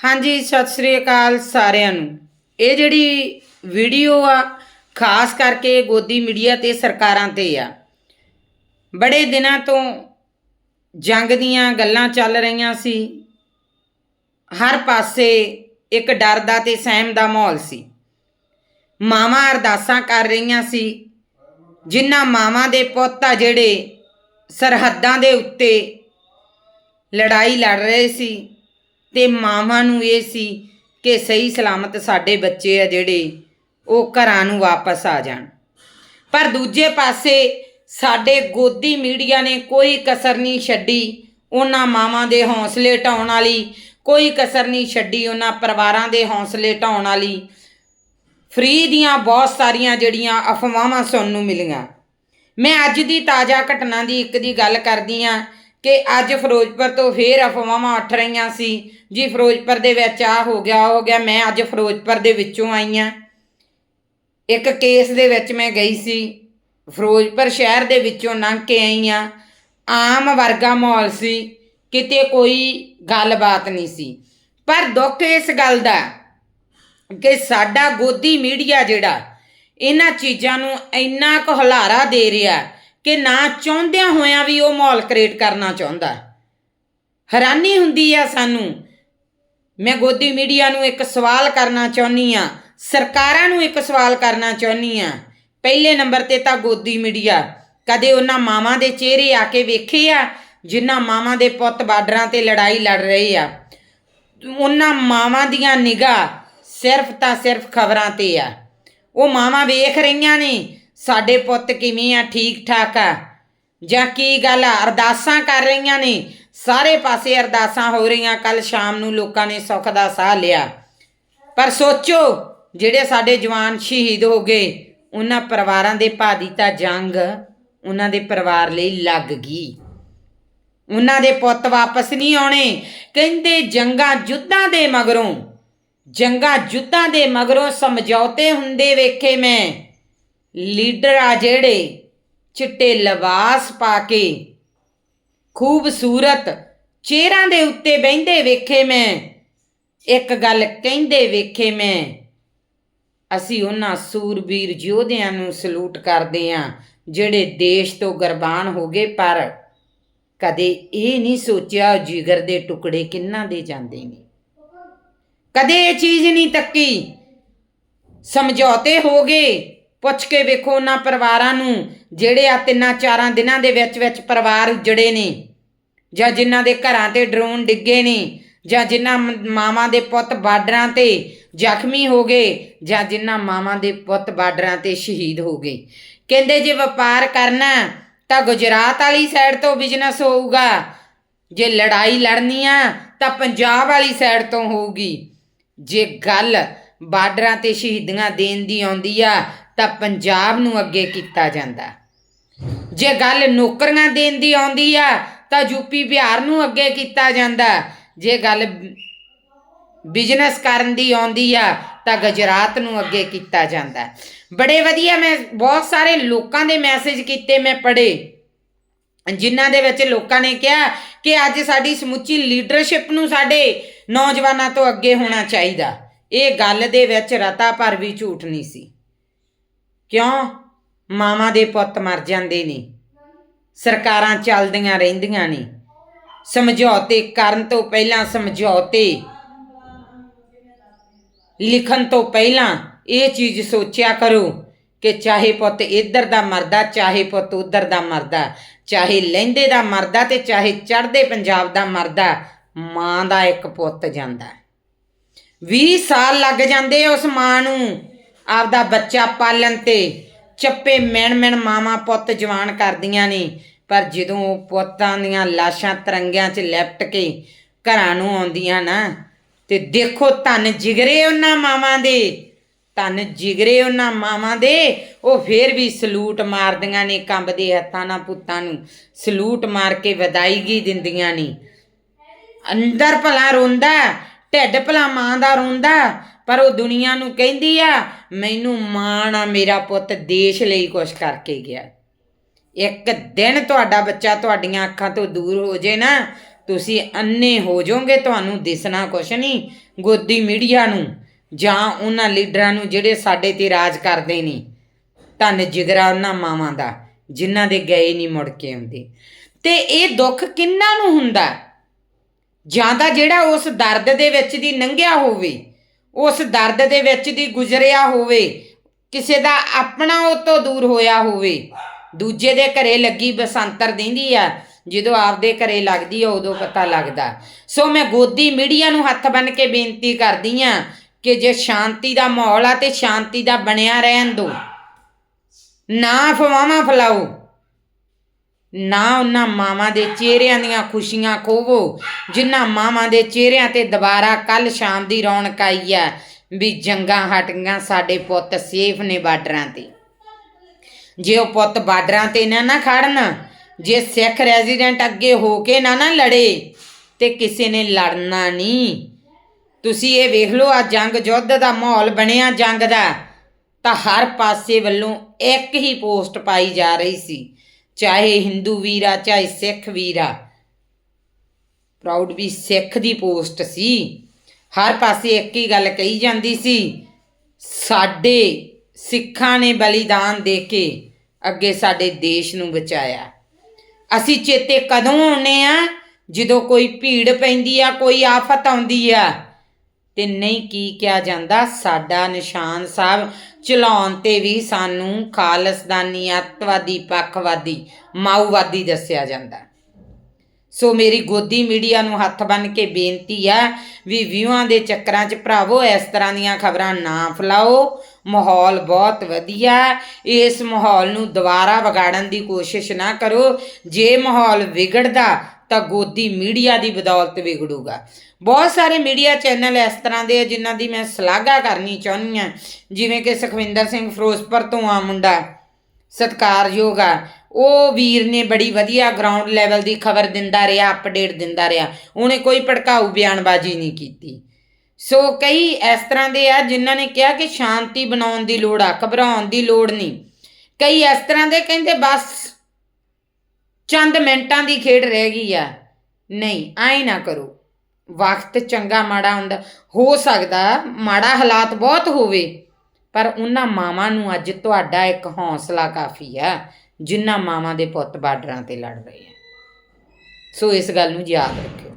ਹਾਂਜੀ, ਸਤਿ ਸ੍ਰੀ ਅਕਾਲ ਸਾਰਿਆਂ ਨੂੰ। ਇਹ ਜਿਹੜੀ ਵੀਡੀਓ ਆ, ਖਾਸ ਕਰਕੇ ਗੋਦੀ ਮੀਡੀਆ ਤੇ ਸਰਕਾਰਾਂ ਤੇ ਆ। ਬੜੇ ਦਿਨਾਂ ਤੋਂ ਜੰਗ ਦੀਆਂ ਗੱਲਾਂ ਚੱਲ ਰਹੀਆਂ ਸੀ। ਹਰ ਪਾਸੇ ਇੱਕ ਡਰ ਦਾ ਤੇ ਸਹਿਮ ਦਾ ਮਾਹੌਲ ਸੀ। ਮਾਵਾਂ ਅਰਦਾਸਾਂ ਕਰ ਰਹੀਆਂ ਸੀ। ਜਿਨ੍ਹਾਂ ਮਾਵਾਂ ਦੇ ਪੁੱਤ ਆ ਜਿਹੜੇ ਸਰਹੱਦਾਂ ਦੇ ਉੱਤੇ ਲੜਾਈ ਲੜ ਰਹੇ ਸੀ। ਤੇ ਮਾਵਾਂ ਨੂੰ ਇਹ ਸੀ ਕਿ ਸਹੀ ਸਲਾਮਤ ਸਾਡੇ ਬੱਚੇ ਆ ਜਿਹੜੇ ਉਹ ਘਰਾਂ ਨੂੰ ਵਾਪਸ ਆ ਜਾਣ। ਪਰ ਦੂਜੇ ਪਾਸੇ ਸਾਡੇ ਗੋਦੀ ਮੀਡੀਆ ਨੇ ਕੋਈ ਕਸਰ ਨਹੀਂ ਛੱਡੀ ਉਹਨਾਂ ਮਾਵਾਂ ਦੇ ਹੌਸਲੇ ਢਾਉਣ ਵਾਲੀ, ਕੋਈ ਕਸਰ ਨਹੀਂ ਛੱਡੀ ਉਹਨਾਂ ਪਰਿਵਾਰਾਂ ਦੇ ਹੌਸਲੇ ਢਾਉਣ ਵਾਲੀ। ਫਰੀ ਦੀਆਂ ਬਹੁਤ ਸਾਰੀਆਂ ਜਿਹੜੀਆਂ ਅਫਵਾਹਾਂ ਸੁਣਨ ਨੂੰ ਮਿਲੀਆਂ। ਮੈਂ ਅੱਜ ਦੀ ਤਾਜ਼ਾ ਘਟਨਾ ਦੀ ਇੱਕ ਦੀ ਗੱਲ ਕਰਦੀ ਆ ਕਿ ਅੱਜ ਫਿਰੋਜ਼ਪੁਰ ਤੋਂ ਫੇਰ ਅਫਵਾਹਾਂ ਉੱਠ ਰਹੀਆਂ ਸੀ, ਜੀ ਫਿਰੋਜ਼ਪੁਰ ਦੇ ਵਿੱਚ ਆ ਹੋ ਗਿਆ ਆਹ ਹੋ ਗਿਆ, ਮੈਂ ਅੱਜ ਫਿਰੋਜ਼ਪੁਰ ਦੇ ਵਿੱਚੋਂ ਆਈ ਆ। ਇੱਕ ਕੇਸ ਦੇ ਵਿੱਚ ਮੈਂ ਗਈ ਸੀ, ਫਿਰੋਜ਼ਪੁਰ ਸ਼ਹਿਰ ਦੇ ਵਿੱਚੋਂ ਲੰਘ ਕੇ ਆਈ ਆ। ਆਮ ਵਰਗਾ ਮਾਹੌਲ ਸੀ, ਕਿਤੇ ਕੋਈ ਗੱਲਬਾਤ ਨਹੀਂ ਸੀ। ਪਰ ਦੁੱਖ ਇਸ ਗੱਲ ਦਾ ਕਿ ਸਾਡਾ ਗੋਦੀ ਮੀਡੀਆ ਜਿਹੜਾ, ਇਹਨਾਂ ਚੀਜ਼ਾਂ ਨੂੰ ਇੰਨਾ ਕੁ ਹੁਲਾਰਾ ਦੇ ਰਿਹਾ ਕਿ ਨਾ ਚਾਹੁੰਦਿਆਂ ਹੋਇਆਂ ਵੀ ਉਹ ਮਾਹੌਲ ਕ੍ਰੀਏਟ ਕਰਨਾ ਚਾਹੁੰਦਾ ਹੈਰਾਨੀ ਹੁੰਦੀ ਆ ਸਾਨੂੰ। ਮੈਂ ਗੋਦੀ ਮੀਡੀਆ ਨੂੰ ਇੱਕ ਸਵਾਲ ਕਰਨਾ ਚਾਹੁੰਨੀ ਆ, ਸਰਕਾਰਾਂ ਨੂੰ ਇੱਕ ਸਵਾਲ ਕਰਨਾ ਚਾਹੁੰਨੀ ਆ। ਪਹਿਲੇ ਨੰਬਰ ਤੇ ਤਾਂ ਗੋਦੀ ਮੀਡੀਆ ਕਦੇ ਉਹਨਾਂ ਮਾਵਾਂ ਦੇ ਚਿਹਰੇ ਆ ਕੇ ਵੇਖੇ ਆ, ਜਿਨ੍ਹਾਂ ਮਾਵਾਂ ਦੇ ਪੁੱਤ ਬਾਰਡਰਾਂ ਤੇ ਲੜਾਈ ਲੜ ਰਹੇ ਆ। ਉਹਨਾਂ ਮਾਵਾਂ ਦੀਆਂ ਨਿਗਾਹ ਸਿਰਫ ਤਾਂ ਸਿਰਫ ਖਬਰਾਂ ਤੇ ਆ। ਉਹ ਮਾਵਾਂ ਵੇਖ ਰਹੀਆਂ ਨੇ ਸਾਡੇ ਪੁੱਤ ਕਿਵੇਂ ਆ? ਠੀਕ ਠਾਕ ਆ। ਜਾਂ ਕੀ ਗੱਲ ਆ? ਅਰਦਾਸਾਂ ਕਰ ਰਹੀਆਂ ਨੇ। ਸਾਰੇ ਪਾਸੇ ਅਰਦਾਸਾਂ ਹੋ ਰਹੀਆਂ। ਕੱਲ ਸ਼ਾਮ ਨੂੰ ਲੋਕਾਂ ਨੇ ਸੁੱਖ ਦਾ ਸਾਹ ਲਿਆ। ਪਰ ਸੋਚੋ, ਜਿਹੜੇ ਸਾਡੇ ਜਵਾਨ ਸ਼ਹੀਦ ਹੋ ਗਏ, ਉਹਨਾਂ ਪਰਿਵਾਰਾਂ ਦੇ ਭਾਦੀ ਤਾਂ ਜੰਗ ਉਹਨਾਂ ਦੇ ਪਰਿਵਾਰ ਲਈ ਲੱਗ ਗਈ। ਉਹਨਾਂ ਦੇ ਪੁੱਤ ਵਾਪਸ ਨਹੀਂ ਆਉਣੇ। ਕਹਿੰਦੇ ਜੰਗਾਂ ਜੁੱਧਾਂ ਦੇ ਮਗਰੋਂ। ਜੰਗਾਂ ਜੁੱਧਾਂ ਦੇ ਮਗਰੋਂ ਸਮਝੌਤੇ ਹੁੰਦੇ ਵੇਖੇ ਮੈਂ। ਲੀਡਰ ਆ ਜਿਹੜੇ ਚਿੱਟੇ ਲਿਬਾਸ ਪਾ ਕੇ ਖੂਬਸੂਰਤ ਚਿਹਰਿਆਂ ਦੇ ਉੱਤੇ ਬਹਿੰਦੇ ਵੇਖੇ ਮੈਂ, ਇੱਕ ਗੱਲ ਕਹਿੰਦੇ ਵੇਖੇ ਮੈਂ, ਅਸੀਂ ਉਹਨਾਂ ਸੂਰਬੀਰ ਯੋਧਿਆਂ ਨੂੰ ਸਲੂਟ ਕਰਦੇ ਆਂ, ਜਿਹੜੇ ਦੇਸ਼ ਤੋਂ ਕੁਰਬਾਨ ਹੋ ਗਏ, ਪਰ ਕਦੇ ਇਹ ਨਹੀਂ ਸੋਚਿਆ ਜਿਗਰ ਦੇ ਟੁਕੜੇ ਕਿੰਨਾ ਦੇ ਜਾਂਦੇ ਨੇ ਕਦੇ ਇਹ ਚੀਜ਼ ਨਹੀਂ ਤੱਕੀ, ਸਮਝੌਤੇ ਹੋ ਗਏ ਪੁੱਛ ਕੇ ਵੇਖੋ ਉਹਨਾਂ ਪਰਿਵਾਰਾਂ ਨੂੰ, ਜਿਹੜੇ ਆ ਤਿੰਨਾਂ ਚਾਰਾਂ ਦਿਨਾਂ ਦੇ ਵਿੱਚ ਵਿੱਚ ਪਰਿਵਾਰ ਉਜੜੇ ਨੇ, ਜਾਂ ਜਿਨ੍ਹਾਂ ਦੇ ਘਰਾਂ ਤੇ ਡਰੋਨ ਡਿੱਗੇ ਨੇ, ਜਾਂ ਜਿਨ੍ਹਾਂ ਮਾਵਾਂ ਦੇ ਪੁੱਤ ਬਾਰਡਰਾਂ ਤੇ ਜ਼ਖਮੀ ਹੋ ਗਏ, ਜਾਂ ਜਿਨ੍ਹਾਂ ਮਾਵਾਂ ਦੇ ਪੁੱਤ ਬਾਰਡਰਾਂ ਤੇ ਸ਼ਹੀਦ ਹੋ ਗਏ। ਕਹਿੰਦੇ ਜੇ ਵਪਾਰ ਕਰਨਾ ਤਾਂ ਗੁਜਰਾਤ ਵਾਲੀ ਸਾਈਡ ਤੋਂ ਬਿਜ਼ਨਸ ਹੋਊਗਾ। ਜੇ ਲੜਾਈ ਲੜਨੀ ਆ, ਤਾਂ ਪੰਜਾਬ ਵਾਲੀ ਸਾਈਡ ਤੋਂ ਹੋਊਗੀ। ਜੇ ਗੱਲ ਬਾਰਡਰਾਂ ਤੇ ਸ਼ਹੀਦੀਆਂ ਦੇਣ ਦੀ ਆਉਂਦੀ ਆ, ਤਾਂ ਪੰਜਾਬ ਨੂੰ ਅੱਗੇ ਕੀਤਾ ਜਾਂਦਾ। ਜੇ ਗੱਲ ਨੌਕਰੀਆਂ ਦੇਣ ਦੀ ਆਉਂਦੀ ਆ, ਤਾਂ ਯੂਪੀ ਬਿਹਾਰ ਨੂੰ ਅੱਗੇ ਕੀਤਾ ਜਾਂਦਾ। ਜੇ ਗੱਲ ਬਿਜ਼ਨਸ ਕਰਨ ਦੀ ਆਉਂਦੀ ਆ, ਤਾਂ ਗੁਜਰਾਤ ਨੂੰ ਅੱਗੇ ਕੀਤਾ ਜਾਂਦਾ। ਬੜੇ ਵਧੀਆ ਮੈਂ, ਬਹੁਤ ਸਾਰੇ ਲੋਕਾਂ ਦੇ ਮੈਸੇਜ ਕੀਤੇ ਮੈਂ ਪੜ੍ਹੇ। ਜਿਨ੍ਹਾਂ ਦੇ ਵਿੱਚ ਲੋਕਾਂ ਨੇ ਕਿਹਾ ਕਿ ਅੱਜ ਸਾਡੀ ਸਮੁੱਚੀ ਲੀਡਰਸ਼ਿਪ ਨੂੰ ਸਾਡੇ ਨੌਜਵਾਨਾਂ ਤੋਂ ਅੱਗੇ ਹੋਣਾ ਚਾਹੀਦਾ। ਇਹ ਗੱਲ ਦੇ ਵਿੱਚ ਰਤਾ ਭਰ ਵੀ ਝੂਠ ਨਹੀਂ ਸੀ। ਕਿਉਂ? ਮਾਵਾਂ ਦੇ ਪੁੱਤ ਮਰ ਜਾਂਦੇ ਨੇ। ਸਰਕਾਰਾਂ ਚੱਲਦੀਆਂ ਰਹਿੰਦੀਆਂ ਨੇ। ਸਮਝੌਤੇ ਕਰਨ ਤੋਂ ਪਹਿਲਾਂ ਸਮਝੌਤੇ, ਲਿਖਣ ਤੋਂ ਪਹਿਲਾਂ ਇਹ ਚੀਜ਼ ਸੋਚਿਆ ਕਰੋ ਕਿ ਚਾਹੇ ਪੁੱਤ ਇੱਧਰ ਦਾ ਮਰਦਾ, ਚਾਹੇ ਪੁੱਤ ਉੱਧਰ ਦਾ ਮਰਦਾ, ਚਾਹੇ ਲਹਿੰਦੇ ਦਾ ਮਰਦਾ ਤੇ ਚਾਹੇ ਚੜ੍ਹਦੇ ਪੰਜਾਬ ਦਾ ਮਰਦਾ, ਮਾਂ ਦਾ ਇੱਕ ਪੁੱਤ ਜਾਂਦਾ। 20 ਸਾਲ ਲੱਗ ਜਾਂਦੇ ਉਸ ਮਾਂ ਨੂੰ। ਆਪਦਾ ਬੱਚਾ ਪਾਲਣ ਤੇ ਚੱਪੇ ਮਿਣ ਮਿਣ ਮਾਵਾਂ ਪੁੱਤ ਜਵਾਨ ਕਰਦੀਆਂ ਨੇ। ਪਰ ਜਦੋਂ ਉਹ ਪੁੱਤਾਂ ਦੀਆਂ ਲਾਸ਼ਾਂ ਤਰੰਗਿਆਂ 'ਚ ਲਿਪਟ ਕੇ ਘਰਾਂ ਨੂੰ ਆਉਂਦੀਆਂ ਨਾ, ਤੇ ਦੇਖੋ ਧੰਨ ਜਿਗਰੇ ਉਹਨਾਂ ਮਾਵਾਂ ਦੇ। ਧੰਨ ਜਿਗਰੇ ਉਹਨਾਂ ਮਾਵਾਂ ਦੇ, ਉਹ ਫੇਰ ਵੀ ਸਲੂਟ ਮਾਰਦੀਆਂ ਨੇ, ਕੰਬਦੇ ਹੱਥਾਂ ਨਾਲ ਪੁੱਤਾਂ ਨੂੰ। ਸਲੂਟ ਮਾਰ ਕੇ ਵਧਾਈਗੀ ਦਿੰਦੀਆਂ ਨੇ। ਅੰਦਰ ਭਲਾ ਰੋਂਦਾ ਢਿੱਡ ਭਲਾ ਮਾਂ ਦਾ ਰੋਂਦਾ, ਪਰ ਉਹ ਦੁਨੀਆ ਨੂੰ ਕਹਿੰਦੀ ਆ, ਮੈਨੂੰ ਮਾਣ ਆ, ਮੇਰਾ ਪੁੱਤ ਦੇਸ਼ ਲਈ ਕੁਛ ਕਰਕੇ ਗਿਆ। ਇੱਕ ਦਿਨ ਤੁਹਾਡਾ ਬੱਚਾ ਤੁਹਾਡੀਆਂ ਅੱਖਾਂ ਤੋਂ ਦੂਰ ਹੋ ਜੇ ਨਾ, ਤੁਸੀਂ ਅੰਨੇ ਹੋ ਜਾਓਗੇ, ਤੁਹਾਨੂੰ ਦਿਸਣਾ ਕੁਛ ਨਹੀਂ। ਗੋਦੀ ਮੀਡੀਆ ਨੂੰ ਜਾਂ ਉਹਨਾਂ ਲੀਡਰਾਂ ਨੂੰ ਜਿਹੜੇ ਸਾਡੇ ਤੇ ਰਾਜ ਕਰਦੇ ਨੇ। ਧੰਨ ਜਿਗਰਾ ਉਹਨਾਂ ਮਾਵਾਂ ਦਾ, ਜਿਨ੍ਹਾਂ ਦੇ ਗਏ ਨਹੀਂ ਮੁੜ ਕੇ ਆਉਂਦੇ। ਤੇ ਇਹ ਦੁੱਖ ਕਿੰਨਾਂ ਨੂੰ ਹੁੰਦਾ? ਜਾਂ ਤਾਂ ਜਿਹੜਾ ਉਸ ਦਰਦ ਦੇ ਵਿੱਚ ਦੀ ਲੰਘਿਆ ਹੋਵੇ, ਉਸ ਦਰਦ ਦੇ ਵਿੱਚ ਦੀ ਗੁਜ਼ਰਿਆ ਹੋਵੇ, ਕਿਸੇ ਦਾ ਆਪਣਾ ਉਹ ਤੋਂ ਦੂਰ ਹੋਇਆ ਹੋਵੇ, ਦੂਜੇ ਦੇ ਘਰੇ ਲੱਗੀ ਬਸੰਤਰ ਦਿੰਦੀ ਆ, ਜਦੋਂ ਆਪਦੇ ਘਰੇ ਲੱਗਦੀ ਆ, ਉਦੋਂ ਪਤਾ ਲੱਗਦਾ। ਸੋ ਮੈਂ ਗੋਦੀ ਮੀਡੀਆ ਨੂੰ ਹੱਥ ਬੰਨ ਕੇ ਬੇਨਤੀ ਕਰਦੀ ਆ ਕਿ ਜੇ ਸ਼ਾਂਤੀ ਦਾ ਮਾਹੌਲ ਆ ਤੇ ਸ਼ਾਂਤੀ ਦਾ ਬਣਿਆ ਰਹਿਣ ਦਿਓ। ਨਾ ਅਫਵਾਹਾਂ ਫੈਲਾਓ। ਨਾ ਉਹਨਾਂ ਮਾਵਾਂ ਦੇ ਚਿਹਰਿਆਂ ਦੀਆਂ ਖੁਸ਼ੀਆਂ ਖੋਵੋ, ਜਿਨ੍ਹਾਂ ਮਾਵਾਂ ਦੇ ਚਿਹਰਿਆਂ ਤੇ ਦੁਬਾਰਾ ਕੱਲ ਸ਼ਾਮ ਦੀ ਰੌਣਕ ਆਈ ਆ ਵੀ ਜੰਗਾਂ ਹਟ ਗਈਆਂ ਸਾਡੇ ਪੁੱਤ ਸੇਫ ਨੇ ਬਾਰਡਰਾਂ ਤੇ। ਜੇ ਉਹ ਪੁੱਤ ਬਾਰਡਰਾਂ ਤੇ ਨਾ ਨਾ ਖੜਨ, ਜੇ ਸਿੱਖ ਰੈਜ਼ੀਡੈਂਟ ਅੱਗੇ ਹੋ ਕੇ ਨਾ ਨਾ ਲੜੇ, ਤੇ ਕਿਸੇ ਨੇ ਲੜਨਾ ਨਹੀਂ। ਤੁਸੀਂ ਇਹ ਵੇਖ ਲਓ ਆ ਜੰਗ ਯੁੱਧ ਦਾ ਮਾਹੌਲ ਬਣਿਆ ਜੰਗ ਦਾ, ਤਾਂ ਹਰ ਪਾਸੇ ਵੱਲੋਂ ਇੱਕ ਹੀ ਪੋਸਟ ਪਾਈ ਜਾ ਰਹੀ ਸੀ। ਚਾਹੇ ਹਿੰਦੂ ਵੀਰ ਆ ਚਾਹੇ ਸਿੱਖ ਵੀਰਾ। ਪ੍ਰਾਊਡ ਵੀ ਸਿੱਖ ਦੀ ਪੋਸਟ ਸੀ। ਹਰ ਪਾਸੇ ਇੱਕ ਹੀ ਗੱਲ ਕਹੀ ਜਾਂਦੀ ਸੀ, ਸਾਡੇ ਸਿੱਖਾਂ ਨੇ ਬਲੀਦਾਨ ਦੇ ਕੇ ਅੱਗੇ ਸਾਡੇ ਦੇਸ਼ ਨੂੰ ਬਚਾਇਆ। ਅਸੀਂ ਚੇਤੇ ਕਦੋਂ ਆਉਨੇ ਆ ਜਦੋਂ ਕੋਈ ਭੀੜ ਪੈਂਦੀ ਆ, ਕੋਈ ਆਫਤ ਆਉਂਦੀ ਆ। ਤੇ ਨਹੀਂ ਕੀ ਕਿਹਾ ਜਾਂਦਾ, ਸਾਡਾ ਨਿਸ਼ਾਨ ਸਾਹਿਬ ਚਲਾਉਣ ਤੇ ਵੀ ਸਾਨੂੰ ਖਾਲਸਦਾਨੀ ਅੱਤਵਾਦੀ, ਪੱਖਵਾਦੀ, ਮਾਓਵਾਦੀ ਦੱਸਿਆ ਜਾਂਦਾ। ਸੋ ਮੇਰੀ ਗੋਦੀ ਮੀਡੀਆ ਨੂੰ ਹੱਥ ਬੰਨ ਕੇ ਬੇਨਤੀ ਆ ਵੀ ਵਿਊਆਂ ਦੇ ਚੱਕਰਾਂ 'ਚ ਭਰਾਵੋ, ਇਸ ਤਰ੍ਹਾਂ ਦੀਆਂ ਖਬਰਾਂ ਨਾ ਫੈਲਾਓ। ਮਾਹੌਲ ਬਹੁਤ ਵਧੀਆ। ਇਸ ਮਾਹੌਲ ਨੂੰ ਦੁਬਾਰਾ ਵਿਗਾੜਨ ਦੀ ਕੋਸ਼ਿਸ਼ ਨਾ ਕਰੋ। ਜੇ ਮਾਹੌਲ ਵਿਗੜਦਾ ਤਾਂ ਗੋਦੀ ਮੀਡੀਆ ਦੀ ਬਦੌਲਤ ਵਿਗੜੂਗਾ। ਬਹੁਤ ਸਾਰੇ ਮੀਡੀਆ ਚੈਨਲ ਇਸ ਤਰ੍ਹਾਂ ਦੇ ਆ ਜਿਨ੍ਹਾਂ ਦੀ ਮੈਂ ਸ਼ਲਾਘਾ ਕਰਨੀ ਚਾਹੁੰਦੀ ਹਾਂ। ਜਿਵੇਂ ਕਿ ਸੁਖਵਿੰਦਰ ਸਿੰਘ ਫਿਰੋਜ਼ਪੁਰ ਤੋਂ ਆ ਮੁੰਡਾ, ਸਤਿਕਾਰਯੋਗ ਆ। ਉਹ ਵੀਰ ਨੇ ਬੜੀ ਵਧੀਆ ਗਰਾਊਂਡ ਲੈਵਲ ਦੀ ਖਬਰ ਦਿੰਦਾ ਰਿਹਾ ਅਪਡੇਟ ਦਿੰਦਾ ਰਿਹਾ। ਉਹਨੇ ਕੋਈ ਭੜਕਾਊ ਬਿਆਨਬਾਜ਼ੀ ਨਹੀਂ ਕੀਤੀ। ਸੋ ਕਈ ਇਸ ਤਰ੍ਹਾਂ ਦੇ ਆ ਜਿਨ੍ਹਾਂ ਨੇ ਕਿਹਾ ਕਿ ਸ਼ਾਂਤੀ ਬਣਾਉਣ ਦੀ ਲੋੜ ਆ, ਘਬਰਾਉਣ ਦੀ ਲੋੜ ਨਹੀਂ। ਕਈ ਇਸ ਤਰ੍ਹਾਂ ਦੇ ਕਹਿੰਦੇ ਬਸ ਚੰਦ ਮਿੰਟਾਂ ਦੀ ਖੇਡ ਰਹਿ ਗਈ ਆ। ਨਹੀਂ, ਐਂ ਨਾ ਕਰੋ। ਵਕਤ ਚੰਗਾ ਮਾੜਾ ਹੁੰਦਾ, ਹੋ ਸਕਦਾ ਮਾੜਾ ਹਾਲਾਤ ਬਹੁਤ ਹੋਵੇ, ਪਰ ਉਹਨਾਂ ਮਾਵਾਂ ਨੂੰ ਅੱਜ ਤੁਹਾਡਾ ਇੱਕ ਹੌਸਲਾ ਕਾਫੀ ਆ ਜਿਨ੍ਹਾਂ ਮਾਵਾਂ ਦੇ ਪੁੱਤ ਬਾਰਡਰਾਂ ਤੇ ਲੜ ਰਹੇ ਆ। ਸੋ ਇਸ ਗੱਲ ਨੂੰ ਯਾਦ ਰੱਖਿਓ।